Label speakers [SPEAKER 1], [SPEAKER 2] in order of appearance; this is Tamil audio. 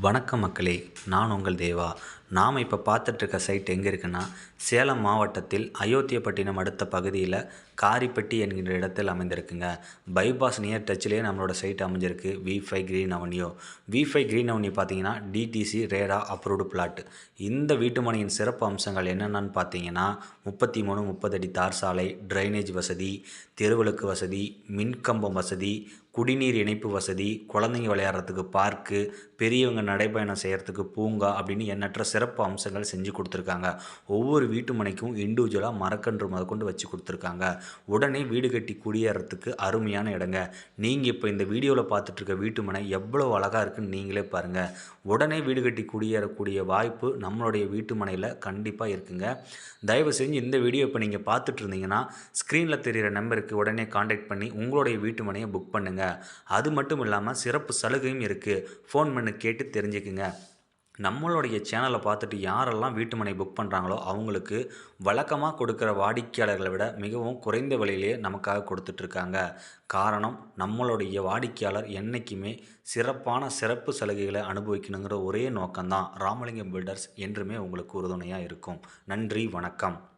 [SPEAKER 1] வணக்கம் மக்களே நான் உங்கள் தேவா. நாம் இப்போ பார்த்துட்ருக்க சைட் எங்கே இருக்குன்னா சேலம் மாவட்டத்தில் அயோத்தியப்பட்டினம் அடுத்த பகுதியில் காரிப்பட்டி என்கின்ற இடத்தில் அமைந்திருக்குங்க. பைபாஸ் நியர் டச்சிலேயே நம்மளோட சைட் அமைஞ்சிருக்கு. V five green avenue V five green avenue பார்த்தீங்கன்னா டிடிசி ரேரா அப்ரூவ்டு பிளாட் இந்த வீட்டுமனையின் சிறப்பு அம்சங்கள் என்னென்னு பார்த்தீங்கன்னா முப்பத்தி மூணு முப்பது அடி தார் சாலை ட்ரைனேஜ் வசதி தெருவிளக்கு வசதி மின்கம்பம் வசதி குடிநீர் இணைப்பு வசதி குழந்தைங்க விளையாடுறதுக்கு பார்க்கு பெரியவங்க நடைப்பயணம் செய்கிறதுக்கு பூங்கா அப்படின்னு எண்ணற்ற சிறப்பு அம்சங்கள் செஞ்சு கொடுத்துருக்காங்க. ஒவ்வொரு வீட்டு மனைக்கும் இண்டிவிஜுவலாக மரக்கன்று முதற்கொண்டு வச்சு கொடுத்துருக்காங்க. உடனே வீடு கட்டி குடியேறத்துக்கு அருமையான இடங்க. நீங்கள் இப்போ இந்த வீடியோவில் பார்த்துட்ருக்க வீட்டு மனை எவ்வளோ அழகாக இருக்குன்னு நீங்களே பாருங்கள் உடனே வீடு கட்டி குடியேறக்கூடிய வாய்ப்பு நம்மளுடைய வீட்டு மனையில் கண்டிப்பாக இருக்குங்க. தயவு செஞ்சு இந்த வீடியோ இப்போ நீங்கள் பார்த்துட்டு இருந்தீங்கன்னா ஸ்க்ரீனில் தெரிகிற நம்பருக்கு உடனே காண்டாக்ட் பண்ணி உங்களுடைய வீட்டு மனையை புக் பண்ணுங்கள் அது மட்டும் இல்லாமல் சிறப்பு சலுகையும் இருக்குது ஃபோன் பண்ணி கேட்டு தெரிஞ்சுக்குங்க. நம்மளுடைய சேனலை பார்த்துட்டு யாரெல்லாம் வீட்டுமனை புக் பண்ணுறாங்களோ அவங்களுக்கு வழக்கமாக கொடுக்குற வாடிக்கையாளர்களை விட மிகவும் குறைந்த விலையிலேயே நமக்காக கொடுத்துட்ருக்காங்க. காரணம் நம்மளுடைய வாடிக்கையாளர் என்றைக்குமே சிறப்பான சிறப்பு சலுகைகளை அனுபவிக்கணுங்கிற ஒரே நோக்கம்தான். ராமலிங்கம் பில்டர்ஸ் என்றுமே உங்களுக்கு உறுதுணையாக இருக்கும். நன்றி வணக்கம்.